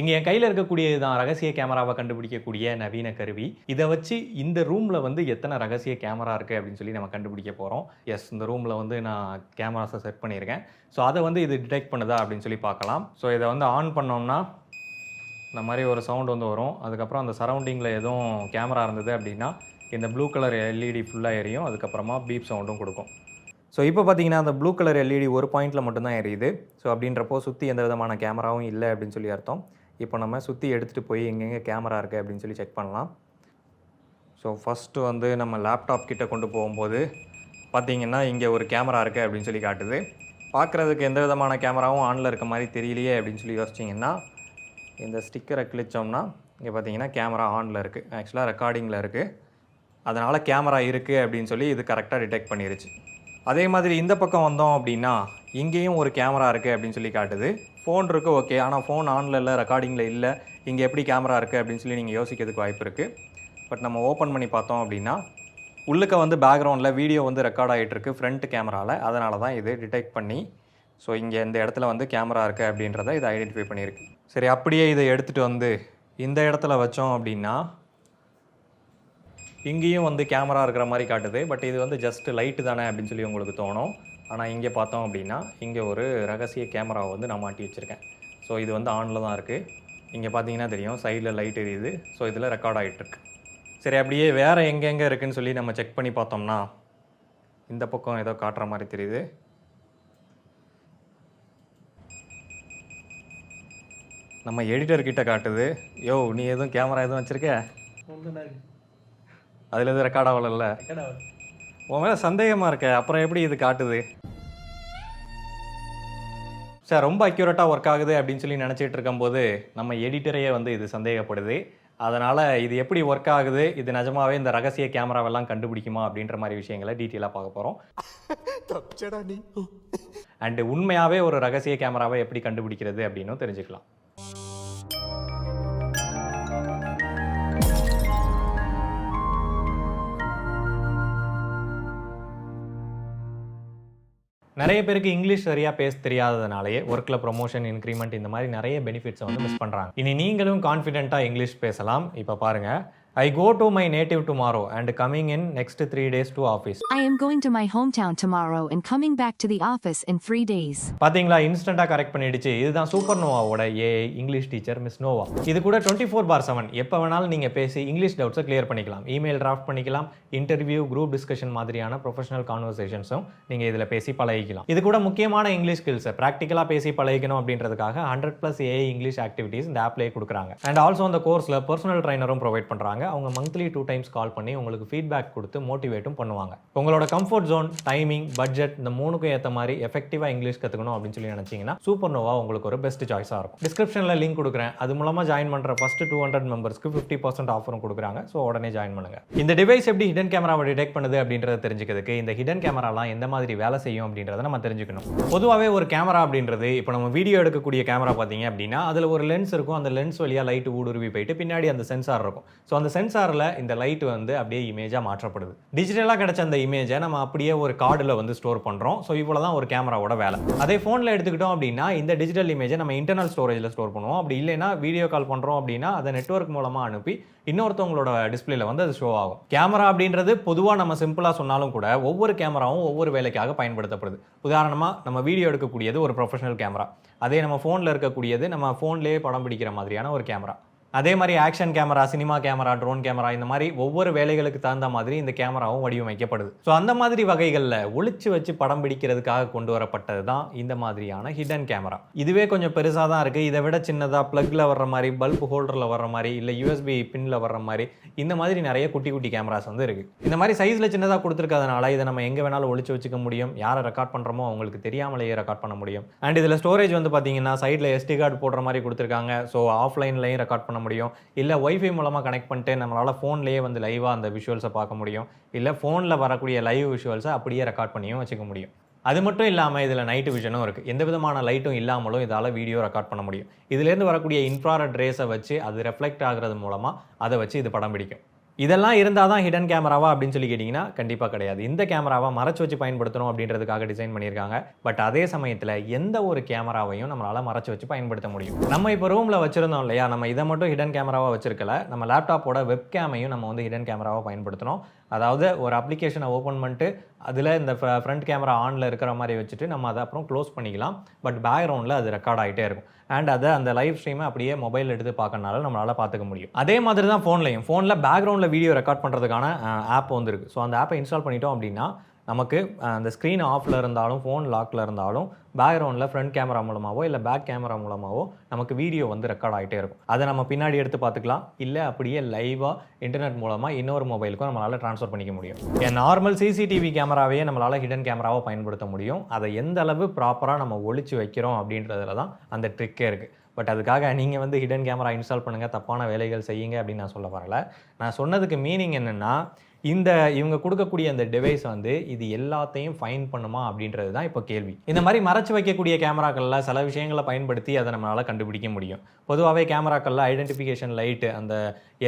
இங்கே என் கையில் இருக்கக்கூடியது தான் ரகசிய கேமராவை கண்டுபிடிக்கக்கூடிய நவீன கருவி. இதை வச்சு இந்த ரூமில் வந்து எத்தனை ரகசிய கேமரா இருக்குது அப்படின்னு சொல்லி நம்ம கண்டுபிடிக்க போகிறோம் எஸ் இந்த ரூமில் வந்து நான் கேமராஸை செட் பண்ணியிருக்கேன். ஸோ அதை வந்து இது டிடெக்ட் பண்ணுதா அப்படின்னு சொல்லி பார்க்கலாம். ஸோ இதை வந்து ஆன் பண்ணோம்னா இந்த மாதிரி ஒரு சவுண்ட் வந்து வரும். அதுக்கப்புறம் அந்த சரௌண்டிங்கில் எதுவும் கேமரா இருந்தது அப்படின்னா இந்த ப்ளூ கலர் எல்இடி ஃபுல்லாக எரியும். அதுக்கப்புறமா பீப் சவுண்டும் கொடுக்கும். ஸோ இப்போ பார்த்தீங்கன்னா அந்த ப்ளூ கலர் எல்இடி ஒரு பாயிண்ட்டில் மட்டும்தான் எரியுது. ஸோ அப்படின்றப்போ சுற்றி எந்த விதமான கேமராவும் இல்லை அப்படின்னு சொல்லி அர்த்தம். இப்போ நம்ம சுற்றி எடுத்துகிட்டு போய் எங்கெங்கே கேமரா இருக்குது அப்படின்னு சொல்லி செக் பண்ணலாம். ஸோ ஃபஸ்ட்டு வந்து நம்ம லேப்டாப் கிட்டே கொண்டு போகும்போது பார்த்தீங்கன்னா இங்கே ஒரு கேமரா இருக்குது அப்படின்னு சொல்லி காட்டுது. பார்க்குறதுக்கு எந்த விதமான கேமராவும் ஆனில் இருக்க மாதிரி தெரியலையே அப்படின்னு சொல்லி யோசிச்சிங்கன்னா இந்த ஸ்டிக்கரை கிழிச்சோம்னா இங்கே பார்த்தீங்கன்னா கேமரா ஆனில் இருக்குது ஆக்சுவலாக ரெக்கார்டிங்கில் இருக்குது அதனால் கேமரா இருக்குது அப்படின்னு சொல்லி இது கரெக்டாக டிடெக்ட் பண்ணிருச்சு. அதே மாதிரி இந்த பக்கம் வந்தோம் அப்படின்னா இங்கேயும் ஒரு கேமரா இருக்குது அப்படின்னு சொல்லி காட்டுது. ஃபோன் இருக்குது ஓகே ஆனால் ஃபோன் ஆனில் இல்லை ரெக்கார்டிங்கில் இல்லை. இங்கே எப்படி கேமரா இருக்குது அப்படின்னு சொல்லி நீங்கள் யோசிக்கிறதுக்கு வாய்ப்பு இருக்குது பட் நம்ம ஓப்பன் பண்ணி பார்த்தோம் அப்படின்னா உள்ளுக்க வந்து பேக்ரவுண்டில் வீடியோ வந்து ரெக்கார்ட் ஆகிட்டுருக்கு ஃப்ரண்ட் கேமராவில் அதனால தான் இது டிடெக்ட் பண்ணி ஸோ இங்கே இந்த இடத்துல வந்து கேமரா இருக்குது அப்படின்றத இதை ஐடென்டிஃபை பண்ணியிருக்கு. சரி அப்படியே இதை எடுத்துகிட்டு வந்து இந்த இடத்துல வச்சோம் அப்படின்னா இங்கேயும் வந்து கேமரா இருக்கிற மாதிரி காட்டுது. பட் இது வந்து ஜஸ்ட் லைட்டு தானே அப்படின்னு சொல்லி உங்களுக்கு தோணும். ஆனால் இங்கே பார்த்தோம் அப்படின்னா இங்கே ஒரு ரகசிய கேமராவை வந்து நான் மாட்டி வச்சுருக்கேன். ஸோ இது வந்து ஆனில் தான் இருக்குது இங்கே பார்த்தீங்கன்னா தெரியும் சைடில் லைட் எரியுது. ஸோ இதில் ரெக்கார்ட் ஆகிட்டுருக்கு சரி அப்படியே வேறு எங்கெங்கே இருக்குன்னு சொல்லி நம்ம செக் பண்ணி பார்த்தோம்னா இந்த பக்கம் ஏதோ காட்டுற மாதிரி தெரியுது. நம்ம எடிட்டர் கிட்ட காட்டுது. யோ நீ எதுவும் கேமரா எதுவும் வச்சுருக்க? அதில் எதுவும் ரெக்கார்ட் ஆகலைல்ல? உன் மேலே சந்தேகமாக இருக்க அப்புறம் எப்படி இது காட்டுது? சார் ரொம்ப அக்யூரேட்டாக ஒர்க் ஆகுது அப்படின்னு சொல்லி நினச்சிட்டு இருக்கும்போது நம்ம எடிட்டரையே வந்து இது சந்தேகப்படுது. அதனால் இது எப்படி ஒர்க் ஆகுது இது நிஜமாவே இந்த ரகசிய கேமராவெல்லாம் கண்டுபிடிக்குமா அப்படின்ற மாதிரி விஷயங்களை டீட்டெயிலாக பார்க்க போகிறோம் அண்டு உண்மையாகவே ஒரு ரகசிய கேமராவை எப்படி கண்டுபிடிக்கிறது அப்படின்னும் தெரிஞ்சுக்கலாம். நிறைய பேருக்கு இங்கிலீஷ் சரியாக பேச தெரியாததுனாலேயே ஒர்க்கில் ப்ரொமோஷன் இன்க்ரிமெண்ட் இந்த மாதிரி நிறைய பெனிஃபிட்ஸை வந்து மிஸ் பண்ணுறாங்க இனி நீங்களும் கான்ஃபிடென்ட்டாக இங்கிலீஷ் பேசலாம். இப்போ பாருங்கள் I go to my native tomorrow and coming in next three days to office I am going to my hometown tomorrow and coming back to the office in three days. பாத்தீங்களா? இன்ஸ்டன்ட்டாக correct பண்ணிடுச்சு. இதுதான் super நோவாவோட AI English teacher miss Nova இது கூட twenty four பார் seven எப்போ வேணாலும் நீங்கள் பேசி English டவுட்ஸை கிளியர் பண்ணிக்கலாம். இமெயில் டிராஃப்ட் பண்ணிக்கலாம். இன்டர்வியூ குரூப் டிஸ்கஷன் மாதிரியான ப்ரொஃபஷனல் கான்வர்சேஷன்ஸும் நீங்கள் இதில் பேசி பழகிக்கலாம். இது கூட முக்கியமான இங்கிலீஷ் ஸ்கில்ஸை ப்ராக்டிக்கலாக பேசி பழகிக்கணும் அப்படின்றதுக்காக hundred plus AI English activities இந்த ஆப்லேயே கொடுக்குறாங்க. அண்ட் ஆல்சோ அந்த கோர்ஸில் பர்சனல் ட்ரைனரும் ப்ரொவைட் பண்ணுறாங்க அவங்க மந்த்லி டூ டைம்ஸ் கால் பண்ணி உங்களுக்கு ஃபீட்பேக் கொடுத்து மோட்டிவேட்டும் பண்ணுவாங்க. உங்களோட கம்ஃபர்ட் ஜோன் டைமிங் பட்ஜெட் இந்த மூணுக்கும் ஏற்ற மாதிரி எஃபெக்டிவாக இங்கிலீஷ் கற்றுக்கணும் அப்படின்னு சொல்லி நினச்சிங்கன்னா சூப்பர் நோவா உங்களுக்கு ஒரு பெஸ்ட் சாய்ஸாக இருக்கும். டிஸ்கிரிப்ஷனில் லிங்க் கொடுக்குறேன். அது மூலமாக ஜாயின் பண்ணுற ஃபஸ்ட்டு டூ ஹண்ட்ரட் மெம்பர்ஸ்க்கு ஃபிஃப்டி பர்சன்ட் ஆஃபரும் கொடுக்குறாங்க. ஸோ உடனே ஜாயின் பண்ணுங்க. இந்த டிவைஸ் எப்படி ஹிடன் கேமராவை டிடெக்ட் பண்ணுது அப்படின்றத தெரிஞ்சுக்கிறதுக்கு இந்த ஹிடன் கேமராலாம் எந்த மாதிரி வேலை செய்யும் அப்படின்றத நம்ம தெரிஞ்சுக்கணும். பொதுவாகவே ஒரு கேமரா அப்படின்றது இப்போ நம்ம வீடியோ எடுக்கக்கூடிய கேமரா பார்த்தீங்க அப்படின்னா அதில் ஒரு லென்ஸ் இருக்கும். அந்த லென்ஸ் வழியாக லைட் ஊடுருவி போயிட்டு பின்னாடி அந்த சென்சார் இருக்கும். ஸோ அந்த சென்சாரில் இந்த லைட் வந்து அப்படியே இமேஜாக மாற்றப்படுது. டிஜிட்டலாக கிடைச்ச அந்த இமேஜை நம்ம அப்படியே ஒரு கார்டில் வந்து ஸ்டோர் பண்ணுறோம் ஸோ இவ்வளோ தான் ஒரு கேமராவோட வேலை. அதே ஃபோனில் எடுத்துக்கிட்டோம் அப்படின்னா இந்த டிஜிட்டல் இமேஜை நம்ம இன்டர்னல் ஸ்டோரேஜில் ஸ்டோர் பண்ணுவோம். அப்படி இல்லைன்னா வீடியோ கால் பண்ணுறோம் அப்படின்னா அதை நெட்வொர்க் மூலமாக அனுப்பி இன்னொருத்தவங்களோட டிஸ்பிளேல வந்து அது ஷோ ஆகும். கேமரா அப்படின்றது பொதுவாக நம்ம சிம்பிளாக சொன்னாலும் கூட ஒவ்வொரு கேமராவும் ஒவ்வொரு வேலைக்காக பயன்படுத்தப்படுது. உதாரணமாக நம்ம வீடியோ எடுக்கக்கூடியது ஒரு ப்ரொஃபஷனல் கேமரா அதே நம்ம ஃபோனில் இருக்கக்கூடியது நம்ம ஃபோன்லேயே படம் பிடிக்கிற மாதிரியான ஒரு கேமரா அதே மாதிரி action camera cinema camera drone camera இந்த மாதிரி ஒவ்வொரு வேலைகளுக்கு தகுந்த மாதிரி இந்த கேமராவும் வடிவமைக்கப்படுது. ஸோ அந்த மாதிரி வகைகளில் ஒளிச்சு வச்சு படம் பிடிக்கிறதுக்காக கொண்டு வரப்பட்டது தான் இந்த மாதிரியான ஹிடன் கேமரா இதுவே கொஞ்சம் பெருசாக தான் இருக்குது இதை விட சின்னதாக ப்ளக்கில் வர்ற மாதிரி பல்ப் ஹோல்டரில் வர்ற மாதிரி இல்லை யூஎஸ்பி பின்னில் வர்ற மாதிரி இந்த மாதிரி நிறைய குட்டி குட்டி கேமராஸ் வந்து இருக்குது இந்த மாதிரி சைஸில் சின்னதாக கொடுத்துருக்கிறதுனால இதை நம்ம எங்கே வேணாலும் ஒளிச்சு வச்சுக்க முடியும். யாரை ரெக்கார்ட் பண்ணுறோமோ அவங்களுக்கு தெரியாமலேயே ரெக்கார்ட் பண்ண முடியும். அண்ட் இதில் ஸ்டோரேஜ் வந்து பார்த்தீங்கன்னா சைடில் எஸ்டி கார்டு போடுற மாதிரி கொடுத்துருக்காங்க. ஸோ ஆஃப்லைன்லையும் ரெக்கார்ட் பண்ண முடியும். இல்லை ஒய்ஃபை மூலமாக கனெக்ட் பண்ணிட்டு நம்மளால் ஃபோன்லேயே வந்து லைவாக அந்த விஷுவல்ஸை பார்க்க முடியும். இல்லை ஃபோனில் வரக்கூடிய லைவ் விஷுவல்ஸை அப்படியே ரெக்கார்ட் பண்ணியும் வச்சுக்க முடியும். அது மட்டும் இல்லாமல் இதில் நைட் விஷனும் இருக்குது எந்த விதமான லைட்டும் இல்லாமலும் இதால் வீடியோ ரெக்கார்ட் பண்ண முடியும். இதுலேருந்து வரக்கூடிய இன்ஃப்ராரெட் ரேஸை வச்சு அது ரெஃப்ளெக்ட் ஆகிறது மூலமாக அதை வச்சு இது படம் பிடிக்கும். இதெல்லாம் இருந்தால் தான் ஹிடன் கேமராவா அப்படின்னு சொல்லி கேட்டிங்கன்னா கண்டிப்பாக கிடையாது. இந்த கேமராவை மறைச்சு வச்சு பயன்படுத்தணும் அப்படின்றதுக்காக டிசைன் பண்ணியிருக்காங்க. பட் அதே சமயத்தில் எந்த ஒரு கேமராவையும் நம்மளால் மறைச்சு வச்சு பயன்படுத்த முடியும். நம்ம இப்போ ரூமில் வச்சுருந்தோம் இல்லையா? நம்ம இதை மட்டும் ஹிடன் கேமராவாக வச்சிருக்கல. நம்ம லேப்டாப்போட வெப் கேமையும் நம்ம வந்து ஹிடன் கேமராவாக பயன்படுத்தணும் அதாவது ஒரு அப்ளிகேஷனை ஓப்பன் பண்ணிட்டு அதில் இந்த ஃப்ரண்ட் கேமரா ஆனில் இருக்கிற மாதிரி வச்சுட்டு நம்ம அதை அப்புறம் க்ளோஸ் பண்ணிக்கலாம். பட் பேக்ரவுண்டில் அது ரெக்கார்ட் ஆகிட்டே இருக்கும். அண்ட் அதை அந்த லைவ் ஸ்ட்ரீமை அப்படியே மொபைல் எடுத்து பார்க்கறனால நம்மளால் பார்த்துக்க முடியும். அதே மாதிரி தான் ஃபோன்லையும் ஃபோனில் பேக்ரவுண்டில் வீடியோ ரெக்கார்ட் பண்ணுறதுக்கான ஆப் வந்துருக்கு. ஸோ அந்த ஆப்பை இன்ஸ்டால் பண்ணிட்டோம் அப்படின்னா நமக்கு அந்த ஸ்க்ரீன் ஆஃபில் இருந்தாலும் ஃபோன் லாக்கில் இருந்தாலும் பேக்ரவுண்டில் ஃப்ரண்ட் கேமரா மூலமாகவோ இல்லை பேக் கேமரா மூலமாகவோ நமக்கு வீடியோ வந்து ரெக்கார்ட் ஆகிட்டே இருக்கும். அதை நம்ம பின்னாடி எடுத்து பார்த்துக்கலாம். இல்லை அப்படியே லைவாக இன்டர்நெட் மூலமாக இன்னொரு மொபைலுக்கும் நம்மளால் ட்ரான்ஸ்ஃபர் பண்ணிக்க முடியும். என் நார்மல் சிசிடிவி கேமராவையே நம்மளால் ஹிடன் கேமராவை பயன்படுத்த முடியும். அதை எந்த அளவு ப்ராப்பராக நம்ம ஒழிச்சு வைக்கிறோம் அப்படின்றதுல தான் அந்த ட்ரிக்கே இருக்குது பட் அதுக்காக நீங்கள் வந்து ஹிடன் கேமரா இன்ஸ்டால் பண்ணுங்கள் தப்பான வேலைகள் செய்யுங்க அப்படின்னு நான் சொல்ல வரல. நான் சொன்னதுக்கு மீனிங் என்னென்னா இந்த இவங்க கொடுக்கக்கூடிய அந்த டிவைஸ் வந்து இது எல்லாத்தையும் ஃபைன் பண்ணுமா அப்படின்றது தான் இப்போ கேள்வி. இந்த மாதிரி மறைச்சு வைக்கக்கூடிய கேமராக்களில் சில விஷயங்களை பயன்படுத்தி அதை நம்மளால் கண்டுபிடிக்க முடியும். பொதுவாகவே கேமராக்களில் ஐடென்டிஃபிகேஷன் லைட்டு அந்த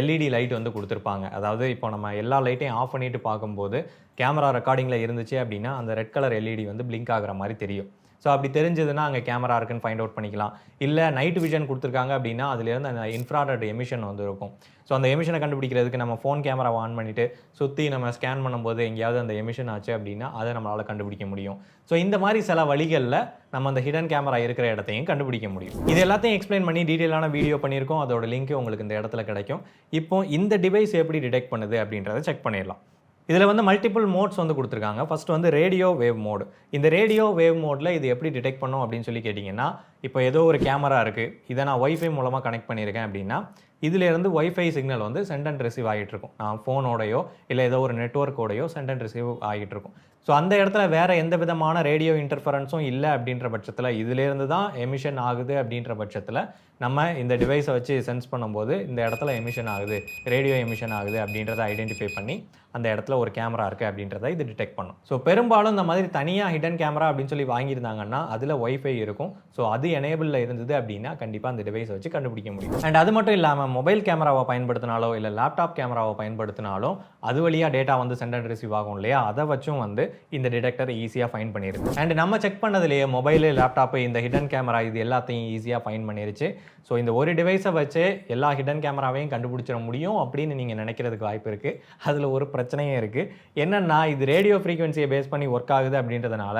எல்இடி லைட் வந்து கொடுத்துருப்பாங்க. அதாவது இப்போ நம்ம எல்லா லைட்டையும் ஆஃப் பண்ணிட்டு பார்க்கும்போது கேமரா ரெக்கார்டிங்கில் இருந்துச்சு அப்படின்னா அந்த ரெட் கலர் எல்இடி வந்து பிளிங்க் ஆகிற மாதிரி தெரியும். ஸோ அப்படி தெரிஞ்சதுன்னா அங்கே கேமரா இருக்குன்னு ஃபைண்ட் அவுட் பண்ணிக்கலாம். இல்லை நைட் விஷன் கொடுத்துருக்காங்க அப்படின்னா அதுலேருந்து அந்த இன்ஃப்ராட் எமிஷன் வந்து இருக்கும் ஸோ அந்த எமிஷனை கண்டுபிடிக்கிறதுக்கு நம்ம ஃபோன் கேமராவை ஆன் பண்ணிவிட்டு சுற்றி நம்ம ஸ்கேன் பண்ணும்போது எங்கேயாவது அந்த எமிஷன் ஆச்சு அப்படின்னா அதை நம்மளால் கண்டுபிடிக்க முடியும். ஸோ இந்த மாதிரி சில வழிகளில் நம்ம அந்த ஹிடன் கேமரா இருக்கிற இடத்தையும் கண்டுபிடிக்க முடியும். இது எல்லாத்தையும் எக்ஸ்பிளைன் பண்ணி டீட்டெயிலான வீடியோ பண்ணியிருக்கோம். அதோட லிங்க் உங்களுக்கு இந்த இடத்துல கிடைக்கும். இப்போ இந்த டிவைஸ் எப்படி டிடெக்ட் பண்ணுது அப்படின்றத செக் பண்ணிடலாம். இதில் வந்து மல்டிபிள் மோட்ஸ் வந்து கொடுத்துருக்காங்க. ஃபர்ஸ்ட் வந்து ரேடியோ வேவ் மோடு இந்த ரேடியோ வேவ் மோடில் இது எப்படி டிடெக்ட் பண்ணும் அப்படின்னு சொல்லி கேட்டிங்கன்னா இப்போ ஏதோ ஒரு கேமரா இருக்குது இதை நான் ஒய்ஃபை மூலமாக கனெக்ட் பண்ணியிருக்கேன் அப்படின்னா இதிலேருந்து ஒய்ஃபை சிக்னல் வந்து சென்ட் அண்ட் ரிசீவ் ஆகிட்டு இருக்கும். நான் ஃபோனோடையோ இல்லை ஏதோ ஒரு நெட்ஒர்க்கோடையோ சென்ட் அண்ட் ரிசீவ் ஆகிட்டு இருக்கும். ஸோ அந்த இடத்துல வேறு எந்த விதமான ரேடியோ இன்டர்ஃபரன்ஸும் இல்லை அப்படின்ற பட்சத்தில் இதிலேருந்து தான் எமிஷன் ஆகுது அப்படின்ற பட்சத்தில் நம்ம இந்த டிவைஸை வச்சு சென்ஸ் பண்ணும்போது இந்த இடத்துல எமிஷன் ஆகுது ரேடியோ எமிஷன் ஆகுது அப்படின்றத ஐடென்டிஃபை பண்ணி அந்த இடத்துல ஒரு கேமரா இருக்குது அப்படின்றத இது டிடெக்ட் பண்ணும். ஸோ பெரும்பாலும் இந்த மாதிரி தனியாக ஹிடன் கேமரா அப்படின்னு சொல்லி வாங்கியிருந்தாங்கன்னா அதில் ஒய்ஃபை இருக்கும். ஸோ அது எனேபிளில் இருந்தது அப்படின்னா கண்டிப்பாக அந்த டிவைஸை வச்சு கண்டுபிடிக்க முடியும். அண்ட் அது மட்டும் இல்லாமல் மொபைல் கேமராவை பயன்படுத்தினாலோ இல்லை லேப்டாப் கேமராவை பயன்படுத்தினாலும் அது வழியாக டேட்டா வந்து சென்ட் அண்ட் ரிசீவ் ஆகும் இல்லையா? அதை வச்சும் வந்து இந்த டிடெக்டர் ஈஸியாக ஃபைன் பண்ணிருக்கு. அண்ட் நம்ம செக் பண்ணதுலேயே மொபைலு லேப்டாப்பு இந்த ஹிடன் கேமரா இது எல்லாத்தையும் ஈஸியாக ஃபைன் பண்ணிருச்சு. ஸோ இந்த ஒரு டிவைஸை வச்சு எல்லா ஹிடன் கேமராவையும் கண்டுபிடிச்சிட முடியும் அப்படின்னு நீங்கள் நினைக்கிறதுக்கு வாய்ப்பு இருக்குது அதில் ஒரு பிரச்சனையும் இருக்குது என்னென்னா இது ரேடியோ ஃப்ரீக்வன்சியை பேஸ் பண்ணி ஒர்க் ஆகுது அப்படின்றதுனால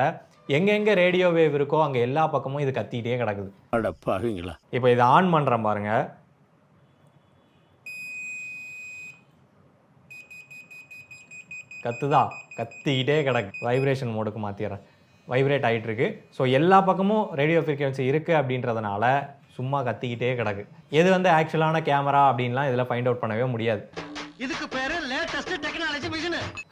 எங்கெங்கே ரேடியோ வேவ் இருக்கோ அங்கே எல்லா பக்கமும் இது கத்திக்கிட்டே கிடக்குது. அடப்பாவீங்களா இப்போ இதை ஆன் பண்ணுறேன் பாருங்க. கத்துதா? கத்திக்கிட்டே கிடக்கு. வைப்ரேஷன் மோடுக்கு மாற்றிடுறேன் வைப்ரேட் ஆகிட்டு இருக்கு. ஸோ எல்லா பக்கமும் ரேடியோ ஃப்ரீக்வன்சி இருக்குது அப்படின்றதுனால சும்மா கத்திக்கிட்டே கிடக்கு. எது வந்து ஆக்சுவலான கேமரா அப்படின்லாம் இதில் ஃபைண்ட் அவுட் பண்ணவே முடியாது. இதுக்கு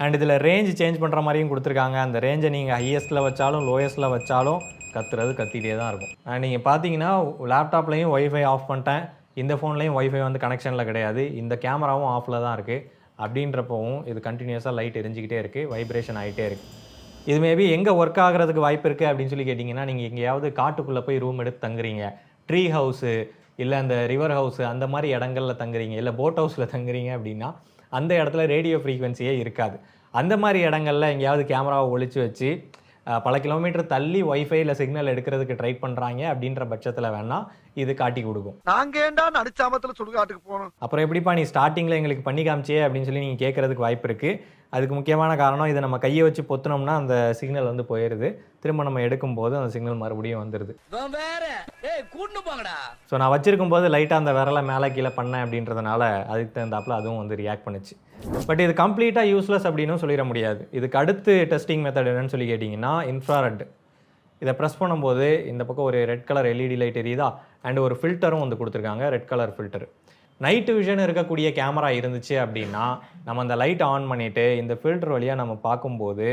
அண்ட் இதில் ரேஞ்ச் சேஞ்ச் பண்ணுற மாதிரியும் கொடுத்துருக்காங்க. அந்த ரேஞ்சை நீங்கள் ஹையஸ்ட்டில் வச்சாலும் லோயஸ்ட்டில் வச்சாலும் கத்துறது கத்திட்டே தான் இருக்கும். அண்ட் நீங்கள் பார்த்தீங்கன்னா லேப்டாப்லேயும் ஒய்ஃபை ஆஃப் பண்ணிட்டேன். இந்த ஃபோன்லேயும் ஒய்ஃபை வந்து கனெக்ஷனில் கிடையாது. இந்த கேமராவும் ஆஃபில் தான் இருக்குது அப்படின்றப்பவும் இது கண்டினியூஸாக லைட் எரிஞ்சிக்கிட்டே இருக்குது வைப்ரேஷன் ஆகிட்டே இருக்குது இது மேபி எங்கே ஒர்க் ஆகுறதுக்கு வாய்ப்பு இருக்குது அப்படின்னு சொல்லி கேட்டிங்கன்னா நீங்கள் எங்கேயாவது காட்டுக்குள்ளே போய் ரூம் எடுத்து தங்குறீங்க. ட்ரீ ஹவுஸு இல்லை அந்த ரிவர் ஹவுஸு அந்த மாதிரி இடங்களில் தங்குறீங்க. இல்லை போட் ஹவுஸில் தங்குறீங்க அப்படின்னா அந்த இடத்துல ரேடியோ ஃப்ரீக்வன்சியே இருக்காது. அந்த மாதிரி இடங்கள்ல எங்கேயாவது கேமராவை ஒளிச்சு வச்சு பல கிலோமீட்டர் தள்ளி ஒய்ஃபைல சிக்னல் எடுக்கிறதுக்கு ட்ரை பண்ணுறாங்க அப்படின்ற பட்சத்தில் வேணால் இது காட்டி கொடுக்கும். நாங்க ஏண்டா நடுச்சாமத்துல சுடுகாட்டுக்கு போனோம் அப்புறம் எப்படிப்பா நீ ஸ்டார்டிங்கில் எங்களுக்கு பண்ணி காமிச்சியே அப்படின்னு சொல்லி நீங்கள் கேட்குறதுக்கு வாய்ப்பு இருக்குது அதுக்கு முக்கியமான காரணம் இதை நம்ம கையை வச்சு பொத்துனோம்னா அந்த சிக்னல் வந்து போயிடுது திரும்ப நம்ம எடுக்கும்போது அந்த சிக்னல் மறுபடியும் வந்துடுது ஸோ நான் வச்சிருக்கும் போது லைட்டாக அந்த விரலை மேலே கீழே பண்ணேன் அப்படின்றதுனால அதுக்கு தகுந்தாப்புல அதுவும் வந்து ரியாக்ட் பண்ணுச்சு. பட் இது கம்ப்ளீட்டாக யூஸ்லெஸ் அப்படின்னு சொல்லிட முடியாது. இதுக்கு அடுத்து டெஸ்டிங் மெத்தட் என்னன்னு சொல்லி கேட்டிங்கன்னா இன்ஃப்ராரெட் இதை ப்ரெஸ் பண்ணும்போது இந்த பக்கம் ஒரு ரெட் கலர் எல்இடி லைட் எரியுதா? அண்ட் ஒரு ஃபில்டரும் வந்து கொடுத்துருக்காங்க red colour filter night vision இருக்கக்கூடிய கேமரா இருந்துச்சு அப்படின்னா நம்ம அந்த லைட் ஆன் பண்ணிவிட்டு இந்த ஃபில்டர் வழியாக நம்ம பார்க்கும்போது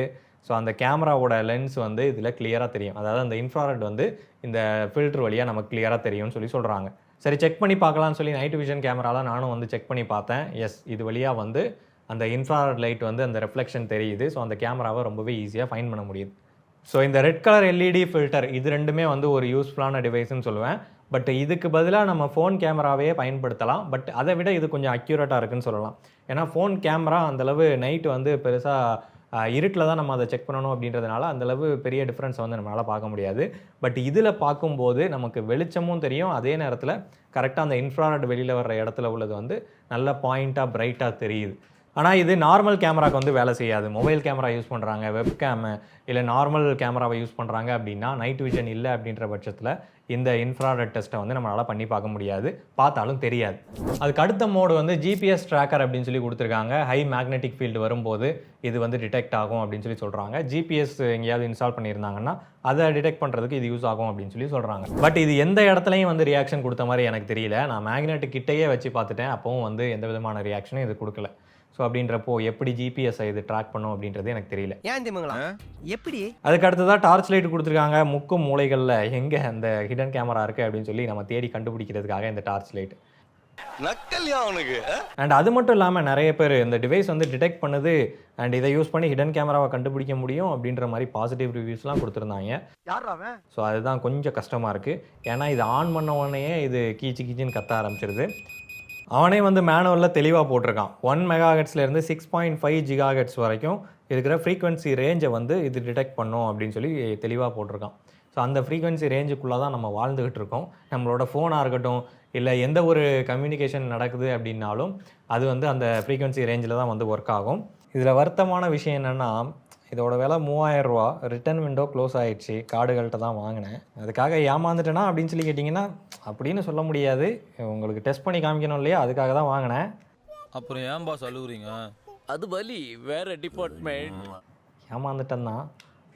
ஸோ அந்த கேமராவோட லென்ஸ் வந்து இதில் கிளியராக தெரியும். அதாவது அந்த இன்ஃப்ராரெட் வந்து இந்த ஃபில்டர் வழியாக நமக்கு கிளியராக தெரியும்னு சொல்லி சொல்கிறாங்க சரி செக் பண்ணி பார்க்கலாம்னு சொல்லி நைட் விஷன் கேமராலாம் நானும் வந்து செக் பண்ணி பார்த்தேன். எஸ் இது வழியாக வந்து அந்த இன்ஃப்ராரெட் லைட் வந்து அந்த ரெஃப்ளெக்ஷன் தெரியுது. ஸோ அந்த கேமராவை ரொம்பவே ஈஸியாக ஃபைன் பண்ண முடியுது. ஸோ இந்த ரெட் கலர் எல்இடி ஃபில்டர் இது ரெண்டுமே வந்து ஒரு யூஸ்ஃபுல்லான டிவைஸ்னு சொல்லுவேன். பட் இதுக்கு பதிலாக நம்ம ஃபோன் கேமராவே பயன்படுத்தலாம். பட் அதை விட இது கொஞ்சம் அக்யூரேட்டாக இருக்குன்னு சொல்லலாம். ஏன்னா ஃபோன் கேமரா அந்தளவு நைட் வந்து பெருசாக இருட்டில் தான் நம்ம அதை செக் பண்ணணும் அப்படின்றதுனால அந்தளவு பெரிய டிஃப்ரென்ஸ் வந்து நம்மளால் பார்க்க முடியாது. பட் இதில் பார்க்கும்போது நமக்கு வெளிச்சமும் தெரியும். அதே நேரத்தில் கரெக்டாக அந்த இன்ஃப்ராரெட் வெளியில் வர்ற இடத்துல உள்ளது வந்து நல்ல பாயிண்ட்டாக பிரைட்டாக தெரியுது. ஆனால் இது நார்மல் கேமராக்கு வந்து வேலை செய்யாது. மொபைல் கேமரா யூஸ் பண்ணுறாங்க வெப் கேமு இல்லை நார்மல் கேமராவை யூஸ் பண்ணுறாங்க அப்படின்னா நைட் விஷன் இல்லை அப்படின்ற பட்சத்தில் இந்த இன்ஃப்ராரெட் டெஸ்ட்டை வந்து நம்மளால் பண்ணி பார்க்க முடியாது. பார்த்தாலும் தெரியாது. அதுக்கு அடுத்த மோடு வந்து ஜிபிஎஸ் ட்ராக்கர் அப்படின்னு சொல்லி கொடுத்துருக்காங்க. ஹை மேக்னெட்டிக் ஃபீல்டு வரும்போது இது வந்து டிடெக்ட் ஆகும் அப்படின்னு சொல்லி சொல்கிறாங்க ஜிபிஎஸ் எங்கேயாவது இன்ஸ்டால் பண்ணியிருந்தாங்கன்னா அதை டிடெக்ட் பண்ணுறதுக்கு இது யூஸ் ஆகும் அப்படின்னு சொல்லி சொல்கிறாங்க பட் இது எந்த இடத்துலையும் வந்து ரியாக்ஷன் கொடுத்த மாதிரி எனக்கு தெரியல. நான் மேக்னெட்டு கிட்டேயே வச்சு பார்த்துட்டேன். அப்பவும் வந்து எந்த விதமான ரியாக்ஷனும் இது கொடுக்கல. ஸோ அப்படின்றப்போ எப்படி ஜிபிஎஸ் இது ட்ராக் பண்ணும் அப்படின்றது எனக்கு தெரியல. ஏன் திமுங்களா எப்படி? அதுக்கு அடுத்ததாக டார்ச் லைட் கொடுத்துருக்காங்க. முக்கும் மூலைகளில் எங்கே அந்த ஹிடன் கேமரா இருக்குது அப்படின்னு சொல்லி நம்ம தேடி கண்டுபிடிக்கிறதுக்காக இந்த டார்ச் லைட் அண்ட் அது மட்டும் இல்லாமல் நிறைய பேர் இந்த டிவைஸ் வந்து டிடெக்ட் பண்ணுது அண்ட் இதை யூஸ் பண்ணி ஹிடன் கேமராவை கண்டுபிடிக்க முடியும் அப்படின்ற மாதிரி பாசிட்டிவ் ரிவ்யூஸ்லாம் கொடுத்துருந்தாங்க. ஸோ அதுதான் கொஞ்சம் கஷ்டமாக இருக்குது ஏன்னா இது ஆன் பண்ண உடனே இது கீச்சு கீச்சின்னு கத்த ஆரம்பிச்சிருது. அவனே வந்து மேனுவலில் தெளிவாக போட்டிருக்கான். ஒன் மெகா இருந்து சிக்ஸ் பாயிண்ட் ஃபைவ் ஜிகா வரைக்கும் இருக்கிற ஃப்ரீக்வன்சி ரேஞ்சை வந்து இது டிடெக்ட் பண்ணும் அப்படின்னு சொல்லி தெளிவாக போட்டிருக்கான். ஸோ அந்த ஃப்ரீக்வன்சி ரேஞ்சுக்குள்ளே தான் நம்ம வாழ்ந்துக்கிட்டு இருக்கோம். நம்மளோட ஃபோனாக இருக்கட்டும் இல்லை எந்த ஒரு கம்யூனிகேஷன் நடக்குது அப்படின்னாலும் அது வந்து அந்த ஃப்ரீக்வன்சி ரேஞ்சில் தான் வந்து ஒர்க் ஆகும். இதில் வருத்தமான விஷயம் என்னென்னா இதோட விலை மூவாயிரம் ரூபா ரிட்டர்ன் விண்டோ க்ளோஸ் ஆயிடுச்சு. கார்டுகள்கிட்ட தான் வாங்கினேன். அதுக்காக ஏமாந்துட்டேனா அப்படின்னு சொல்லி கேட்டிங்கன்னா அப்படின்னு சொல்ல முடியாது. உங்களுக்கு டெஸ்ட் பண்ணி காமிக்கணும் இல்லையா? அதுக்காக தான் வாங்கினேன். அப்புறம் ஏன் பாஸ் அழுகுறீங்க அது வலி வேற டிபார்ட்மெண்ட் ஏமாந்துட்டேன் தான்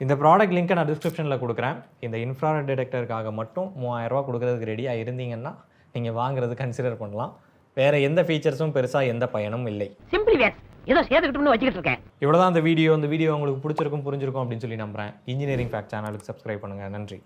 இந்த ப்ராடக்ட் லிங்க்கை நான் டிஸ்கிரிப்ஷனில் கொடுக்குறேன். இந்த இன்ஃப்ராரெட் டிடெக்டருக்காக மட்டும் மூவாயிரம் ரூபா கொடுக்குறதுக்கு ரெடியாக இருந்தீங்கன்னா நீங்கள் வாங்குறது கன்சிடர் பண்ணலாம். வேறு எந்த ஃபீச்சர்ஸும் பெருசாக எந்த பயனும் இல்லை. சிம்பிளி ஏதோ சேர்த்துக்கிட்டோம்னு வச்சுக்கிட்டு இருக்கேன். இவ்வளோதான் அந்த வீடியோ இந்த வீடியோ உங்களுக்கு பிடிச்சிருக்கும் புரிஞ்சிருக்கும் அப்படின்னு சொல்லி நம்புறேன். இன்ஜினியரிங் ஃபேக்ட் சேனலுக்கு சப்ஸ்கிரைப் பண்ணுங்க. நன்றி.